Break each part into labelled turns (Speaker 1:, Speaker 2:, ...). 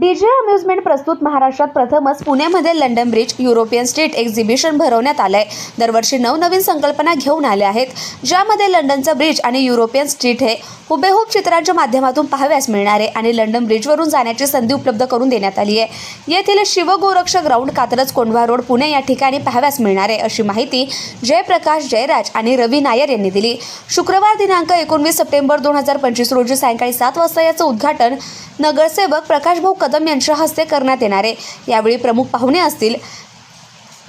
Speaker 1: DJ amusement प्रस्तुत महाराष्ट्रात प्रथमच पुण्यामध्ये London bridge European street exhibition भरवण्यात आलंय. दरवर्षी नवनवीन संकल्पना घेऊन आल्या आहेत ज्यामध्ये लंडनचं ब्रिज आणि युरोपियन स्ट्रीट हे हुबेहूब चित्रांच्या माध्यमातून पाहाव्यास मिळणार आहे आणि लंडन ब्रिजवरून जाण्याची संधी उपलब्ध करून देण्यात आली आहे. येथील शिवगोरक्ष ग्राउंड कात्रज कोंढवा रोड पुणे या ठिकाणी पाहाव्यास मिळणार आहे अशी माहिती जयप्रकाश जयराज आणि रवी नायर यांनी दिली. शुक्रवार दिनांक एकोणवीस सप्टेंबर दोन हजार पंचवीस रोजी सायंकाळी सात वाजता याचं उद्घाटन नगरसेवक प्रकाशभाऊ कदम यांच्या हस्ते करण्यात येणार आहे. यावेळी प्रमुख पाहुणे असतील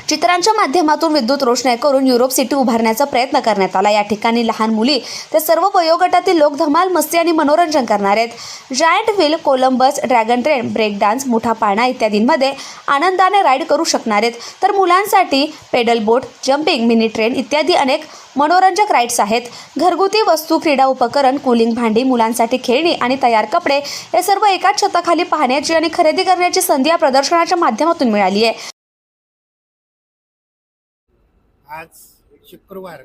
Speaker 1: चित्रांच्या माध्यमातून विद्युत रोषणाई करून युरोप सिटी उभारण्याचा प्रयत्न करण्यात आला. या ठिकाणी लहान मुली ते सर्व वयोगटातील लोक धमाल मस्ती आणि मनोरंजन करणार आहेत. Giant wheel Columbus dragon train break dance मोठा पाळणा इत्यादींमध्ये आनंदाने राईड करू शकणार आहेत. तर मुलांसाठी pedal boat jumping mini train इत्यादी अनेक मनोरंजक राईड्स आहेत. घरगुती वस्तू क्रीडा उपकरण कूलिंग भांडी मुलांसाठी खेळणी आणि तयार कपडे हे सर्व एकाच छताखाली पाहण्याची आणि खरेदी करण्याची संधी या प्रदर्शनाच्या माध्यमातून मिळाली आहे.
Speaker 2: आज शुक्रवार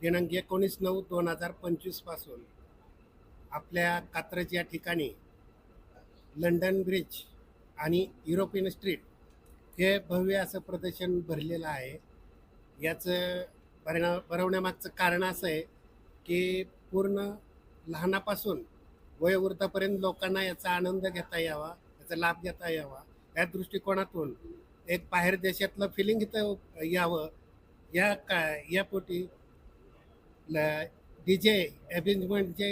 Speaker 2: दिनांक एकोणीस नऊ दोन हजार पंचवीसपासून आपल्या कात्रज या ठिकाणी लंडन ब्रिज आणि युरोपियन स्ट्रीट हे भव्य असं प्रदर्शन भरलेलं आहे. याचं भरणा भरवण्यामागचं कारण असं आहे की पूर्ण लहानापासून वयोवृद्धापर्यंत लोकांना याचा आनंद घेता यावा याचा लाभ घेता यावा. या दृष्टिकोनातून एक बाहेर देशातलं फिलिंग इथं यावं या का यापोटी डी जे अरेंजमेंटचे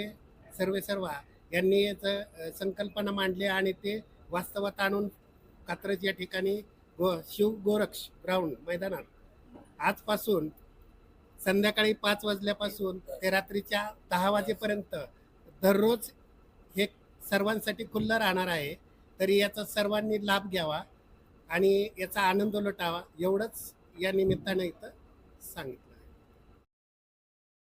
Speaker 2: सर्वे सर्वा यांनी याचं संकल्पना मांडली आणि ते वास्तवात आणून कात्रज या ठिकाणी गो शिव गोरक्ष ग्राउंड मैदानात. आजपासून संध्याकाळी पाच वाजल्यापासून ते रात्रीच्या दहा वाजेपर्यंत दररोज हे सर्वांसाठी खुल्लं राहणार आहे. तरी याचा सर्वांनी लाभ घ्यावा आणि याचा आनंद लुटावा एवढंच या निमित्तानं इथं सांगितलं